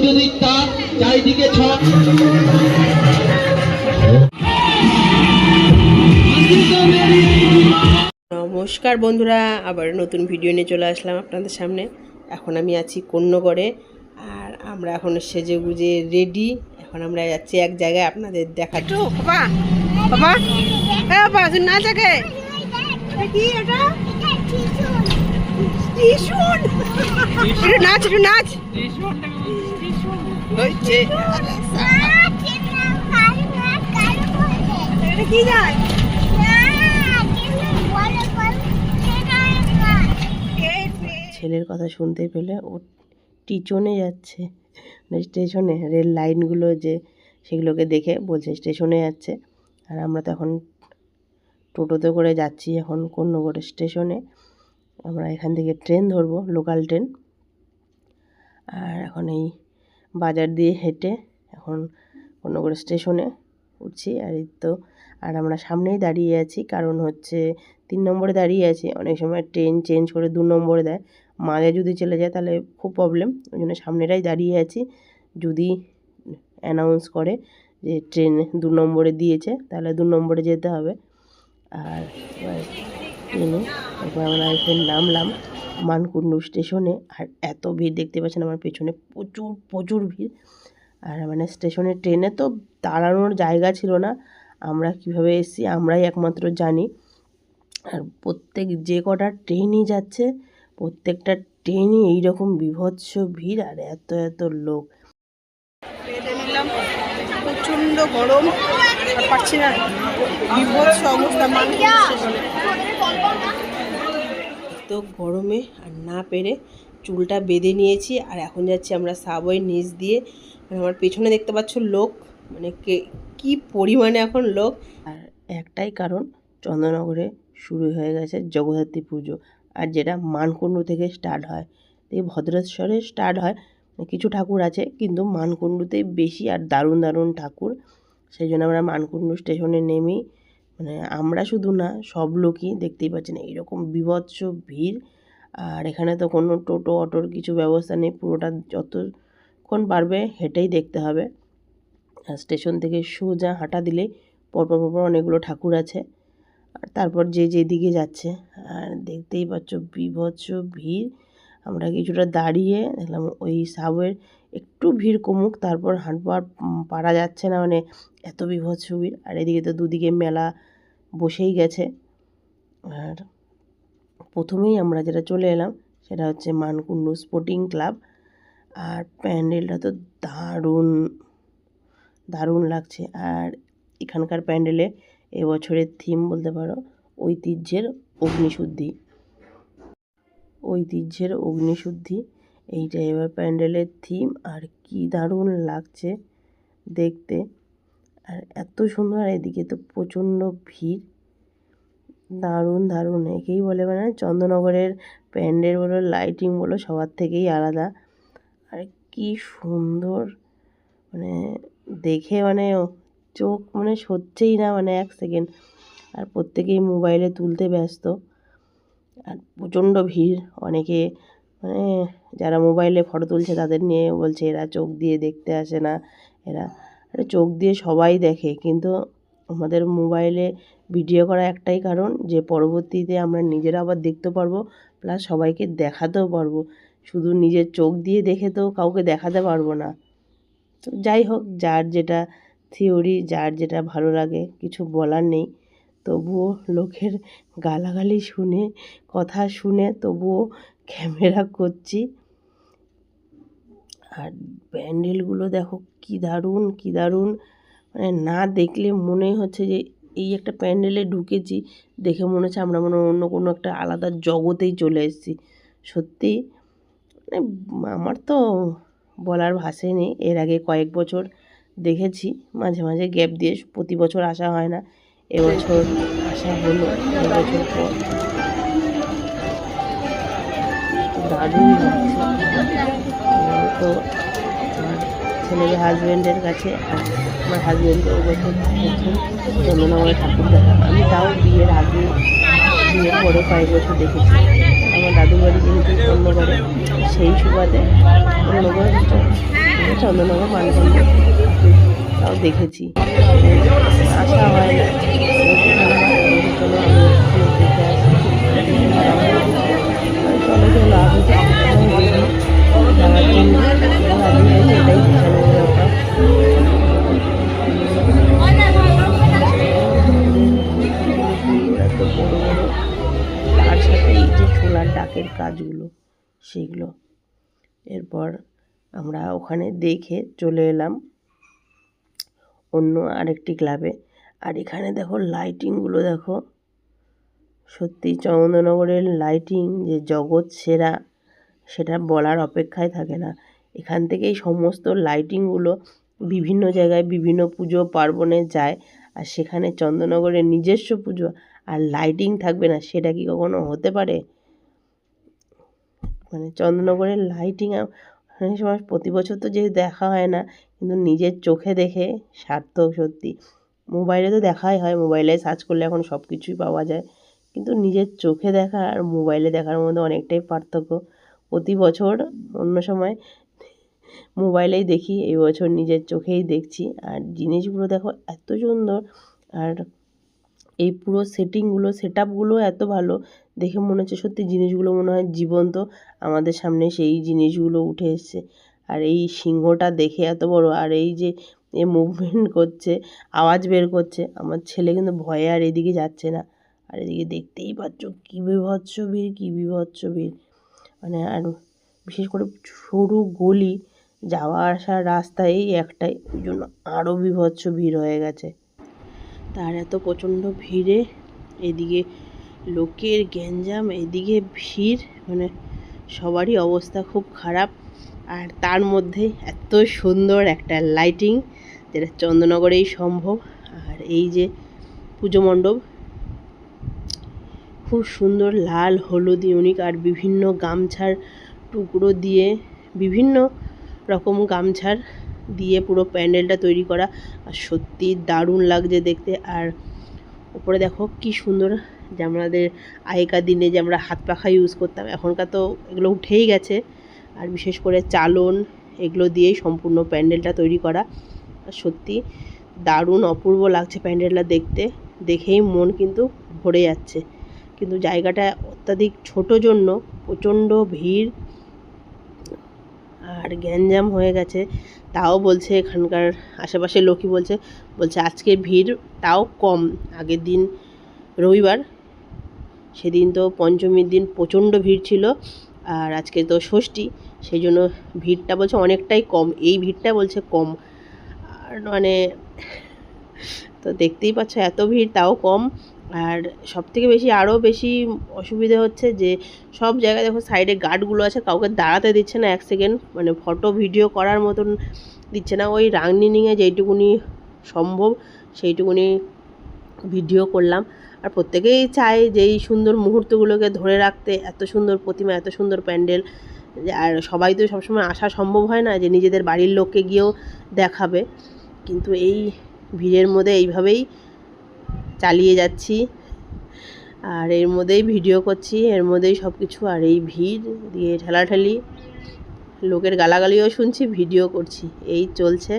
বৈদ্যুতিক তার চারিদিকে ছ নমস্কার বন্ধুরা আবার নতুন ভিডিও নিয়ে চলে আসলাম আপনাদের সামনে। এখন আমি আছি কন্যগড়ে আর আমরা এখন সেজে গুজে রেডি এখন আমরা যাচ্ছি এক জায়গায় আপনাদের দেখা বাবা বাবা হ্যাঁ বাবা না জাগে কি এটা? নাচ একটু নাচ। হচ্ছে কি যায় ছেলের কথা শুনতে পেলে ও টিচনে যাচ্ছে। মানে স্টেশনে রেল লাইনগুলো যে সেগুলোকে দেখে বলছে স্টেশনে যাচ্ছে। আর আমরা তো এখন টোটোতে করে যাচ্ছি এখন কন্যগড় স্টেশনে। আমরা এখান থেকে ট্রেন ধরবো লোকাল ট্রেন আর এখন এই বাজার দিয়ে হেঁটে এখন কন্যগড় স্টেশনে উঠছি। আর এই তো, আর আমরা সামনেই দাঁড়িয়ে আছি, কারণ হচ্ছে তিন নম্বরে দাঁড়িয়ে আছি। অনেক সময় ট্রেন চেঞ্জ করে দু নম্বরে দেয়। মাঝে যদি চলে যায় তাহলে খুব প্রবলেম ওই জন্য সামনেটাই দাঁড়িয়ে আছি। যদি অ্যানাউন্স করে যে ট্রেন দু নম্বরে দিয়েছে, তাহলে দু নম্বরে যেতে হবে। আর ট্রেনে তারপর আমরা নামলাম। মানকুণ্ডু স্টেশনে, আর এত ভিড় দেখতে পাচ্ছেন আমার পেছনে প্রচুর প্রচুর ভিড়। আর মানে স্টেশনে ট্রেনে তো দাঁড়ানোর জায়গা ছিল না। আমরা কীভাবে এসেছি আমরাই একমাত্র জানি। আর প্রত্যেক যে কটা ট্রেনই যাচ্ছে, প্রত্যেকটা ট্রেনই এইরকম বিভৎস ভিড়, আর এত এত লোক। প্রচণ্ড গরম পাচ্ছি না। বিভৎস অবস্থা তো গরমে আর না পেরে চুলটা বেঁধে নিয়েছি আর এখন যাচ্ছি আমরা সাবওয়ে নিচ দিয়ে। মানে আমার পেছনে দেখতে পাচ্ছ লোক মানে কে, কী পরিমাণে এখন লোক। আর একটাই কারণ, চন্দ্রনগরে শুরু হয়ে গেছে জগদ্ধাত্রী পুজো আর যেটা মানকুণ্ডু থেকে স্টার্ট হয়। এই ভদ্রেশ্বরে স্টার্ট হয়, কিছু ঠাকুর আছে কিন্তু মানকুণ্ডুতেই বেশি আর দারুণ দারুণ ঠাকুর। সেই জন্য আমরা মানকুণ্ডু স্টেশনে নেমেই মানে আমরা শুধু না, সব লোকই দেখতেই পাচ্ছেন এইরকম বিভৎস ভিড়। আর এখানে তো কোনো টোটো, অটোর কিছু ব্যবস্থা নেই, পুরোটা যতক্ষণ পারবে হেঁটেই দেখতে হবে। আর স্টেশন থেকে সোজা হাঁটা দিলেই পরপর পরপর অনেকগুলো ঠাকুর আছে। আর তারপর যে যেদিকে যাচ্ছে, আর দেখতেই পাচ্ছ বিভৎস ভিড়। আমরা কিছুটা দাঁড়িয়ে দেখলাম ওই সাবওয়ের একটু ভিড় কমুক, তারপর হাঁটবো। আর পারা যাচ্ছে না মানে এত বিভৎস ভিড়। আর এদিকে তো দুদিকে মেলা বসেই গেছে। আর প্রথমেই আমরা যেটা চলে এলাম, সেটা হচ্ছে মানকুণ্ডু স্পোর্টিং ক্লাব আর প্যান্ডেলটা তো দারুণ দারুণ লাগছে। আর এখানকার প্যান্ডেলে এবছরের থিম বলতে পারো, ঐতিহ্যের অগ্নিশুদ্ধি। ঐতিহ্যের অগ্নিশুদ্ধি। এইটা এবার প্যান্ডেলের থিম আর কি দারুণ লাগছে দেখতে। আর এত সুন্দর এদিকে তো প্রচণ্ড ভিড়। দারুণ দারুণ, একেই বলে মানে চন্দ্রনগরের প্যান্ডেল বলো লাইটিং বলো, সবার থেকেই আলাদা। আর কি সুন্দর মানে দেখে মানে চোখ মানে সরছেই না মানে এক সেকেন্ড আর প্রত্যেকেই মোবাইলে তুলতে ব্যস্ত। আর প্রচণ্ড ভিড়, অনেকে মানে যারা মোবাইলে ফটো তুলছে তাদের নিয়ে বলছে, এরা চোখ দিয়ে দেখতে আসে না, এরা আরে চোখ দিয়ে সবাই দেখে। কিন্তু আমাদের মোবাইলে ভিডিও করা একটাই কারণ যে, পরবর্তীতে আমরা নিজেরা আবার দেখতে পারব, প্লাস সবাইকে দেখাতেও পারব। শুধু নিজের চোখ দিয়ে দেখে তো কাউকে দেখাতে পারব না। তো যাই হোক, যার যেটা থিওরি, যার যেটা ভালো লাগে, কিছু বলার নেই। তবুও লোকের গালাগালি শুনে, কথা শুনে তবুও ক্যামেরা করছি। আর প্যান্ডেলগুলো দেখো কি দারুণ কি দারুণ। মানে না দেখলে মনে হচ্ছে যে এই একটা প্যান্ডেলে ঢুকেছি, দেখে মনে হচ্ছে আমরা মনে অন্য কোনো একটা আলাদা জগতেই চলে এসেছি। সত্যি? মানে আমার তো বলার ভাষাই নেই। এর আগে কয়েক বছর দেখেছি, মাঝে মাঝে গ্যাপ দিয়ে প্রতি বছর আসা হয় না। এবছর আসা হলো, এবছর পর। লাগছে তো আমার ছেলের হাজব্যান্ডের কাছে আমার হাজব্যান্ডের বছর প্রথম ঠাকুর দেখা আমি তাও বিয়ের আগে বিয়ের পরে কয়েক বছর দেখেছি। আমার দাদুর বাড়ি যেহেতু অন্য করে সেই সুবাদে অন্য করে চন্দননগর মানকন্ড তাও দেখেছি। আশা হয় চলো চলো তার সাথে যে ছোলার ডাকের কাজগুলো, সেগুলো। এরপর আমরা ওখানে দেখে চলে এলাম অন্য আরেকটি ক্লাবে আর এখানে দেখো লাইটিংগুলো দেখো। সত্যি চন্দননগরের লাইটিং যে জগৎ সেরা। সেটা বলার অপেক্ষায় থাকে না। এখান থেকেই সমস্ত লাইটিংগুলো বিভিন্ন জায়গায় বিভিন্ন পুজো পার্বণে যায় আর সেখানে চন্দননগরের নিজস্ব পুজো আর লাইটিং থাকবে না, সেটা কি কখনো হতে পারে? মানে চন্দ্রনগরের লাইটিং অনেক সময় প্রতি বছর তো যেহেতু দেখা হয় না, কিন্তু নিজের চোখে দেখে সার্থক সত্যি। মোবাইলে তো দেখাই হয় মোবাইলে সার্চ করলে এখন সব কিছুই পাওয়া যায়। কিন্তু নিজের চোখে দেখা আর মোবাইলে দেখার মধ্যে অনেকটাই পার্থক্য। প্রতি বছর অন্য সময় মোবাইলেই দেখি এই বছর নিজের চোখেই দেখছি। আর জিনিসগুলো দেখো এত সুন্দর। আর এই পুরো সেটিংগুলো সেট আপগুলো এত ভালো। দেখে মনে হচ্ছে সত্যি জিনিসগুলো মনে হয় জীবন্ত। আমাদের সামনে সেই জিনিসগুলো উঠে এসছে। আর এই সিংহটা দেখে এত বড়। আর এই যে এ মুভমেন্ট করছে, আওয়াজ বের করছে, আমার ছেলে কিন্তু ভয়ে আর এদিকে যাচ্ছে না। আর এদিকে দেখতেই পাচ্ছ কী ভিড় কী ভিড়। মানে আর বিশেষ করে সরু গলি যাওয়া আসার রাস্তা এই একটাই, ওই জন্য আরও বিভৎস ভিড় হয়ে গেছে। তার এত প্রচণ্ড ভিড়ে এদিকে লোকের গ্যাঞ্জাম, এদিকে ভিড় মানে সবারই অবস্থা খুব খারাপ। আর তার মধ্যে এত সুন্দর একটা লাইটিং যেটা চন্দ্রনগরেই সম্ভব। আর এই যে পুজো মণ্ডপ খুব সুন্দর লাল, হলুদ, ইউনিক আর বিভিন্ন গামছার টুকরো দিয়ে, বিভিন্ন রকম গামছার দিয়ে পুরো প্যান্ডেলটা তৈরি করা। আর সত্যি দারুণ লাগছে দেখতে। আর উপরে দেখো কি সুন্দর যে আমাদের আগেকার দিনে যে আমরা হাত পাখা ইউজ করতাম, এখনকার তো এগুলো উঠেই গেছে। আর বিশেষ করে চালন, এগুলো দিয়েই সম্পূর্ণ প্যান্ডেলটা তৈরি করা। আর সত্যি দারুণ অপূর্ব লাগছে প্যান্ডেলটা দেখতে। দেখেই মন কিন্তু ভরে যাচ্ছে। কিন্তু জায়গাটা অত্যাধিক ছোট জন্য প্রচণ্ড ভিড় আর গ্যাঞ্জাম হয়ে গেছে। তাও বলছে এখানকার আশেপাশের লোকই বলছে বলছে আজকে ভিড় তাও কম। আগের দিন রবিবার, সেদিন তো পঞ্চমীর দিন প্রচণ্ড ভিড় ছিল আর আজকে তো ষষ্ঠী, সেই জন্য ভিড়টা বলছে অনেকটাই কম। এই ভিড়টা বলছে কম। আর মানে তো দেখতেই পাচ্ছ এত ভিড় তাও কম। আর সব থেকে বেশি আরও বেশি অসুবিধে হচ্ছে যে সব জায়গায় দেখো সাইডে গার্ডগুলো আছে, কাউকে দাঁড়াতে দিচ্ছে না এক সেকেন্ড মানে ফটো, ভিডিও করার মতন দিচ্ছে না। ওই রাংনিনিংয়ে যেইটুকুনি সম্ভব সেইটুকুনি ভিডিও করলাম। আর প্রত্যেকেই চায় যে এই সুন্দর মুহূর্তগুলোকে ধরে রাখতে, এত সুন্দর প্রতিমা, এত সুন্দর প্যান্ডেল। আর সবাই তো সবসময় আসা সম্ভব হয় না যে নিজেদের বাড়ির লোককে গিয়েও দেখাবে। কিন্তু এই ভিড়ের মধ্যে এইভাবেই চালিয়ে যাচ্ছি। আর এর মধ্যেই ভিডিও করছি, এর মধ্যেই সব কিছু আর এই ভিড় দিয়ে ঠেলাঠেলি। লোকের গালাগালিও শুনছি, ভিডিও করছি, এই চলছে।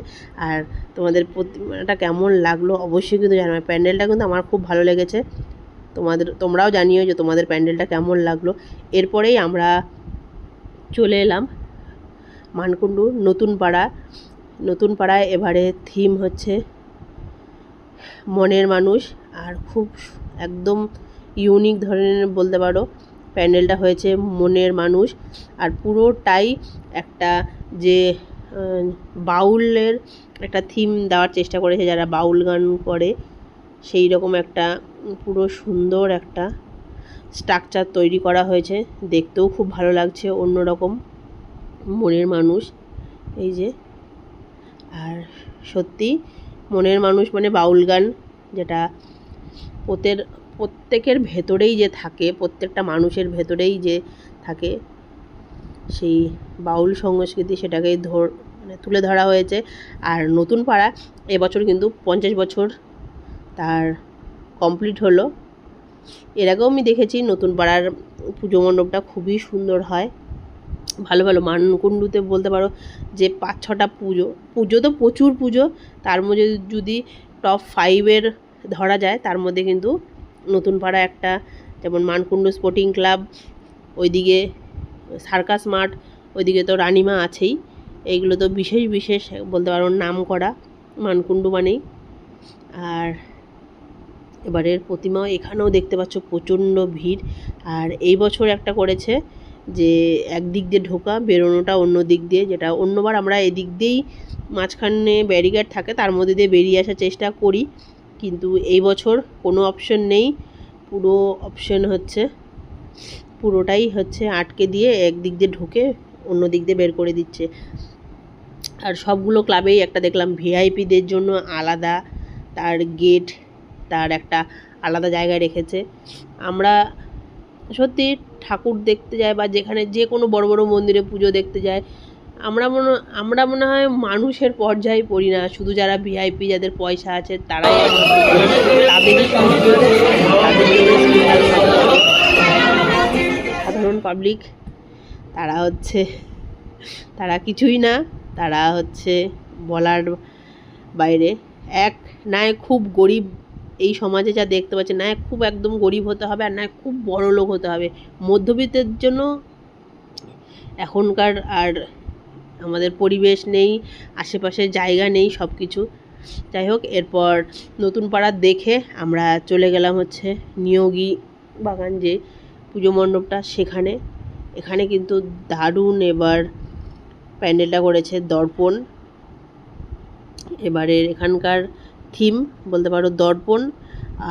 আর তোমাদের প্রতিমাটা কেমন লাগল অবশ্যই কিন্তু জানাবে। প্যান্ডেলটা কিন্তু আমার খুব ভালো লেগেছে। তোমাদের, তোমরাও জানিও যে তোমাদের প্যান্ডেলটা কেমন লাগল। এরপরেই আমরা চলে এলাম মানকুণ্ডু নতুন পাড়া। নতুন পাড়ায় এবারে থিম হচ্ছে মনের মানুষ। আর খুব একদম ইউনিক ধরনের বলতে পারো প্যান্ডেলটা হয়েছে মনের মানুষ। আর পুরোটাই একটা যে বাউলের একটা থিম দেওয়ার চেষ্টা করেছে যারা বাউল গান করে। সেই রকম একটা, পুরো সুন্দর একটা স্ট্রাকচার তৈরি করা হয়েছে। দেখতেও খুব ভালো লাগছে, অন্যরকম মনের মানুষ। এই যে, আর সত্যি মনের মানুষ মানে বাউল গান, যেটা পোতের প্রত্যেকের ভেতরেই যে থাকে, প্রত্যেকটা মানুষের ভেতরেই যে থাকে, সেই বাউল সংস্কৃতি সেটাকেই ধর মানে তুলে ধরা হয়েছে। আর নতুন পাড়া এবছর কিন্তু পঞ্চাশ বছর তার কমপ্লিট হলো। এর আগেও আমি দেখেছি নতুন পাড়ার পুজো মণ্ডপটা খুবই সুন্দর হয়। ভালো ভালো মানকুণ্ডুতে বলতে পারো যে পাঁচ ছটা পুজো পুজো তো প্রচুর পুজো, তার মধ্যে যদি টপ ফাইভের ধরা যায়, তার মধ্যে কিন্তু নতুন পাড়া একটা, যেমন মানকুণ্ড স্পোর্টিং ক্লাব ওইদিকে সার্কাস মাঠ ওইদিকে তো রানিমা আছেই। এইগুলো তো বিশেষ বিশেষ বলতে পারো নাম করা মানকুণ্ডু মানেই। আর এবারের প্রতিমা এখানেও দেখতে পাচ্ছ প্রচণ্ড ভিড়। আর এই বছর একটা করেছে যে একদিক দিয়ে ঢোকা, বেরোনোটা অন্য দিক দিয়ে, যেটা অন্যবার আমরা এদিক দিয়েই মাঝখানে ব্যারিকেড থাকে, তার মধ্যে দিয়ে বেরিয়ে আসার চেষ্টা করি। কিন্তু এই বছর কোনো অপশন নেই। পুরো অপশন হচ্ছে, পুরোটাই হচ্ছে আটকে দিয়ে একদিক দিয়ে ঢুকে অন্য দিক দিয়ে বের করে দিচ্ছে। আর সবগুলো ক্লাবেই একটা দেখলাম ভিআইপিদের জন্য আলাদা, তার গেট তার একটা আলাদা জায়গায় রেখেছে। আমরা সত্যি ঠাকুর দেখতে যাই বা যেখানে যে কোনো বড় বড় মন্দিরে পুজো দেখতে যায় আমরা মনে আমরা মনে হয় মানুষের পর্যায়ে পড়ি না। শুধু যারা ভিআইপি যাদের পয়সা আছে, তারাই সাধারণ পাবলিক তারা হচ্ছে, তারা কিছুই না, তারা হচ্ছে বলার বাইরে। এক নয় খুব গরিব, এই সমাজে যা দেখতে পাচ্ছে না খুব একদম গরিব হতে হবে আর না খুব বড় লোক হতে হবে। মধ্যবিত্তের জন্য এখনকার আর আমাদের পরিবেশ নেই আশেপাশে জায়গা নেই সব কিছু যাই হোক, এরপর নতুন পাড়া দেখে আমরা চলে গেলাম হচ্ছে নিয়োগী বাগান যে পুজো মণ্ডপটা সেখানে। এখানে কিন্তু দারুণ এবার প্যান্ডেলটা করেছে দর্পণ। এবারের এখানকার থিম বলতে পারো দর্পণ।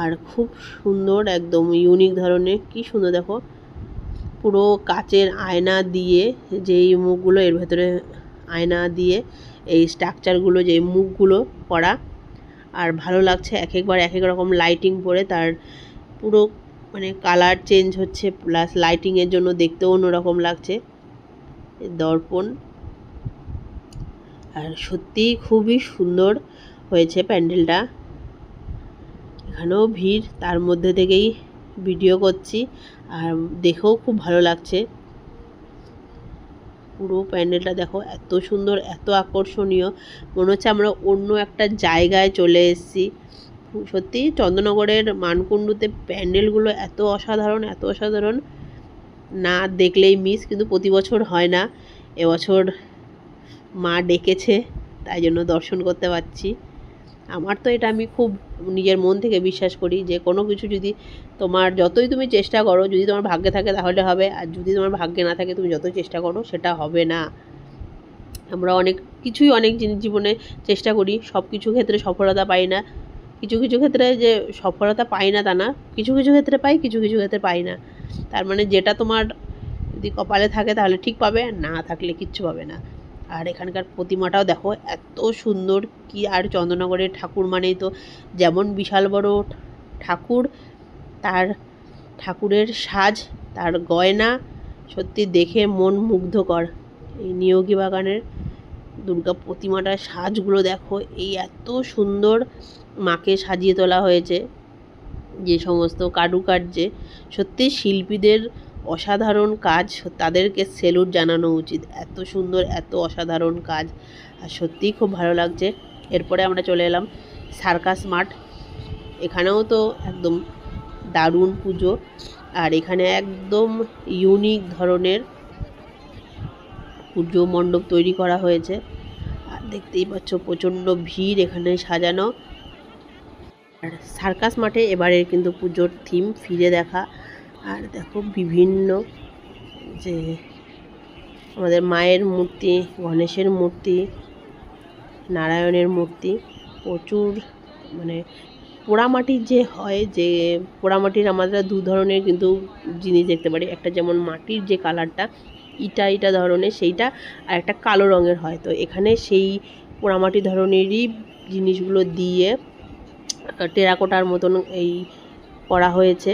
আর খুব সুন্দর, একদম ইউনিক ধরনের। কি সুন্দর দেখো। পুরো কাচের আয়না দিয়ে যেই মুখগুলো এর ভেতরে আয়না দিয়ে এই স্ট্রাকচারগুলো যে মুখগুলো করা। আর ভালো লাগছে এক একবার এক এক রকম লাইটিং পরে, তার পুরো মানে কালার চেঞ্জ হচ্ছে প্লাস লাইটিংয়ের জন্য দেখতেও অন্যরকম লাগছে। দর্পণ। আর সত্যিই খুবই সুন্দর হয়েছে প্যান্ডেলটা। এখানেও ভিড়, তার মধ্যে থেকেই ভিডিও করছি। আর দেখেও খুব ভালো লাগছে। পুরো প্যান্ডেলটা দেখো, এত সুন্দর, এত আকর্ষণীয়। মনে হচ্ছে আমরা অন্য একটা জায়গায় চলে এসেছি। সত্যি চন্দ্রনগরের মানকুণ্ডুতে প্যান্ডেলগুলো এত অসাধারণ এত অসাধারণ। না দেখলেই মিস কিন্তু প্রতি বছর হয় না। এবছর মা ডেকেছে, তাই জন্য দর্শন করতে পারছি। আমার তো এটা আমি খুব নিজের মন থেকে বিশ্বাস করি যে কোনো কিছু যদি তোমার যতই তুমি চেষ্টা করো, যদি তোমার ভাগ্যে থাকে তাহলে হবে, আর যদি তোমার ভাগ্যে না থাকে তুমি যতই চেষ্টা করো সেটা হবে না। আমরা অনেক, কিছুই অনেক জিনিস জীবনে চেষ্টা করি সব কিছু ক্ষেত্রে সফলতা পাই না। কিছু কিছু ক্ষেত্রে যে সফলতা পাই না তা না, কিছু কিছু ক্ষেত্রে পাই, কিছু কিছু ক্ষেত্রে পাই না। তার মানে যেটা তোমার যদি কপালে থাকে তাহলে ঠিক পাবে না থাকলে কিচ্ছু পাবে না। আর এখানকার প্রতিমাটাও দেখো, এত সুন্দর। কি আর চন্দ্রনগরের ঠাকুর মানেই তো, যেমন বিশাল বড় ঠাকুর, তার ঠাকুরের সাজ, তার গয়না, সত্যি দেখে মন মুগ্ধকর। এই নিয়োগী বাগানের দুর্গা প্রতিমাটার সাজগুলো দেখো, এই এত সুন্দর মাকে সাজিয়ে তোলা হয়েছে। যে সমস্ত কারুকার্যে, সত্যি শিল্পীদের অসাধারণ কাজ তাদেরকে সেলুট জানানো উচিত। এত সুন্দর, এত অসাধারণ কাজ। আর সত্যিই খুব ভালো লাগছে। এরপরে আমরা চলে এলাম সার্কাস মাঠ। এখানেও তো একদম দারুণ পুজো। আর এখানে একদম ইউনিক ধরনের পুজো মণ্ডপ তৈরি করা হয়েছে। আর দেখতেই পাচ্ছ প্রচণ্ড ভিড় এখানে সাজানো। আর সার্কাস মাঠে এবারের কিন্তু পুজোর থিম ফিরে দেখা। আর দেখো বিভিন্ন যে আমাদের মায়ের মূর্তি, গণেশের মূর্তি, নারায়ণের মূর্তি, প্রচুর মানে পোড়ামাটির যে হয় যে পোড়ামাটির আমরা দু ধরনের কিন্তু জিনিস দেখতে পারি। একটা যেমন মাটির যে কালারটা, ইটা ইটা ধরনের, সেইটা আর একটা কালো রঙের হয়। তো এখানে সেই পোড়ামাটি ধরনেরই জিনিসগুলো দিয়ে টেরাকোটার মতন এই করা হয়েছে।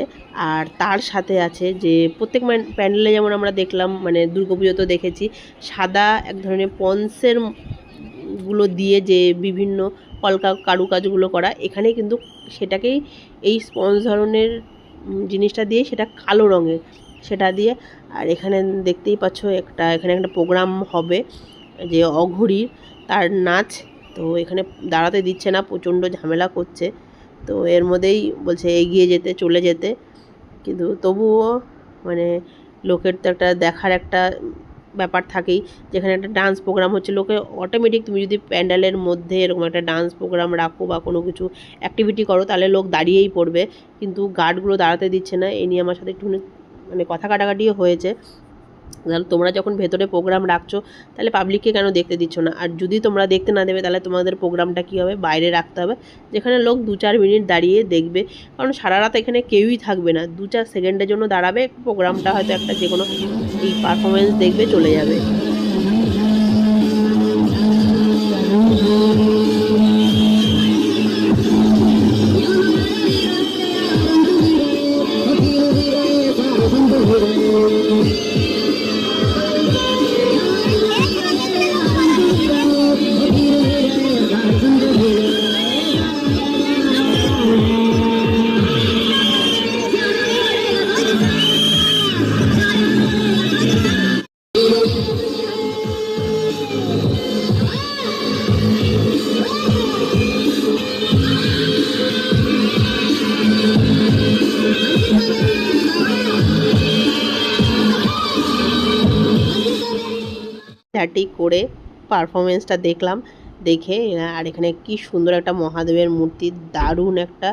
আর তার সাথে আছে যে, প্রত্যেক প্যান্ডেলে যেমন আমরা দেখলাম মানে দুর্গাপুজো তো দেখেছি, সাদা এক ধরনের পন্সেরগুলো দিয়ে যে বিভিন্ন কলকা কারুকাজগুলো করা, এখানে কিন্তু সেটাকেই এই স্পঞ্জ ধরনের জিনিসটা দিয়ে সেটা কালো রঙের সেটা দিয়ে, আর এখানে দেখতেই পাচ্ছ একটা, এখানে একটা প্রোগ্রাম হবে যে অঘরির, তার নাচ তো এখানে দাঁড়াতে দিচ্ছে না, প্রচণ্ড ঝামেলা করছে। তো এর মধ্যেই বলছে এগিয়ে যেতে, চলে যেতে। কিন্তু তবুও মানে লোকের তো একটা দেখার একটা ব্যাপার থাকেই। যেখানে একটা ডান্স প্রোগ্রাম হচ্ছে, লোকে অটোমেটিক তুমি যদি প্যান্ডেলের মধ্যে এরকম একটা ডান্স প্রোগ্রাম রাখো বা কোনো কিছু অ্যাক্টিভিটি করো, তাহলে লোক দাঁড়িয়েই পড়বে। কিন্তু গার্ডগুলো দাঁড়াতে দিচ্ছে না। এই নিয়ে আমার সাথে একটু মানে কথা কাটাকাটিও হয়েছে। তাহলে তোমরা যখন ভেতরে প্রোগ্রাম রাখছো, তাহলে পাবলিককে কেন দেখতে দিচ্ছ না? আর যদি তোমরা দেখতে না দেবে, তাহলে তোমাদের প্রোগ্রামটা কী হবে? বাইরে রাখতে হবে, যেখানে লোক দু চার মিনিট দাঁড়িয়ে দেখবে। কারণ সারা রাত এখানে কেউই থাকবে না। দু চার সেকেন্ডের জন্য দাঁড়াবে প্রোগ্রামটা হয়তো একটা যে কোনো এই পারফরমেন্স দেখবে, চলে যাবে। চারটি করে পারফরমেন্সটা দেখলাম। দেখে, আর এখানে কি সুন্দর একটা মহাদেবের মূর্তি, দারুণ একটা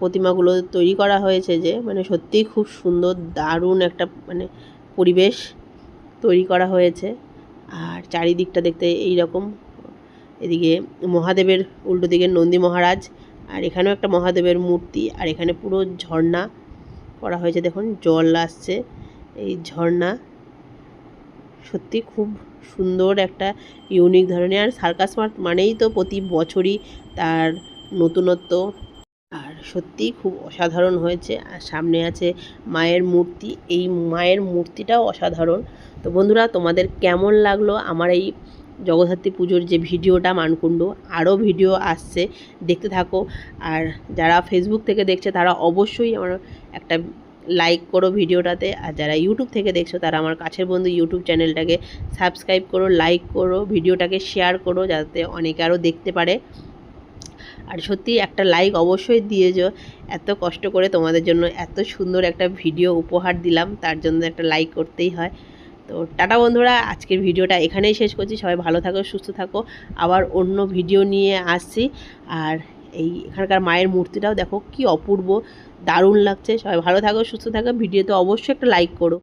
প্রতিমাগুলো তৈরি করা হয়েছে যে মানে সত্যিই খুব সুন্দর, দারুণ একটা মানে পরিবেশ তৈরি করা হয়েছে। আর চারিদিকটা দেখতে এই রকম এদিকে মহাদেবের উল্টো দিকে নন্দী মহারাজ, আর এখানেও একটা মহাদেবের মূর্তি, আর এখানে পুরো ঝর্ণা করা হয়েছে। দেখুন, জল আসছে, এই ঝর্ণা। সত্যি খুব সুন্দর একটা ইউনিক ধরনের। আর সার্কাস মাঠ মানেই তো প্রতি বছরই তার নতুনত্ব। আর সত্যিই খুব অসাধারণ হয়েছে। আর সামনে আছে মায়ের মূর্তি। এই মায়ের মূর্তিটাও অসাধারণ। তো বন্ধুরা, তোমাদের কেমন লাগল আমার এই জগদ্ধাত্রী পুজোর যে ভিডিওটা মানকুণ্ড, আরও ভিডিও আসছে। দেখতে থাকো। আর যারা ফেসবুক থেকে দেখছে, তারা অবশ্যই আমার একটা লাইক করো ভিডিওটাতে। আর যারা ইউটিউব থেকে দেখছ, তারা আমার কাছের বন্ধু ইউটিউব চ্যানেলটাকে সাবস্ক্রাইব করো লাইক করো, ভিডিওটাকে শেয়ার করো, যাতে অনেকে আরও দেখতে পারে। আর সত্যি একটা লাইক অবশ্যই দিয়ে যাও। এত কষ্ট করে তোমাদের জন্য এত সুন্দর একটা ভিডিও উপহার দিলাম, তার জন্য একটা লাইক করতেই হয়। তো টাটা বন্ধুরা, আজকের ভিডিওটা এখানেই শেষ করছি। সবাই ভালো থাকো, সুস্থ থাকো। আবার অন্য ভিডিও নিয়ে আসছি। আর এই এখানকার মায়ের মূর্তিটাও দেখো কি অপূর্ব। দারুণ লাগছে। সবাই ভালো থাকো সুস্থ থাকো। ভিডিওতে অবশ্যই একটা লাইক করো।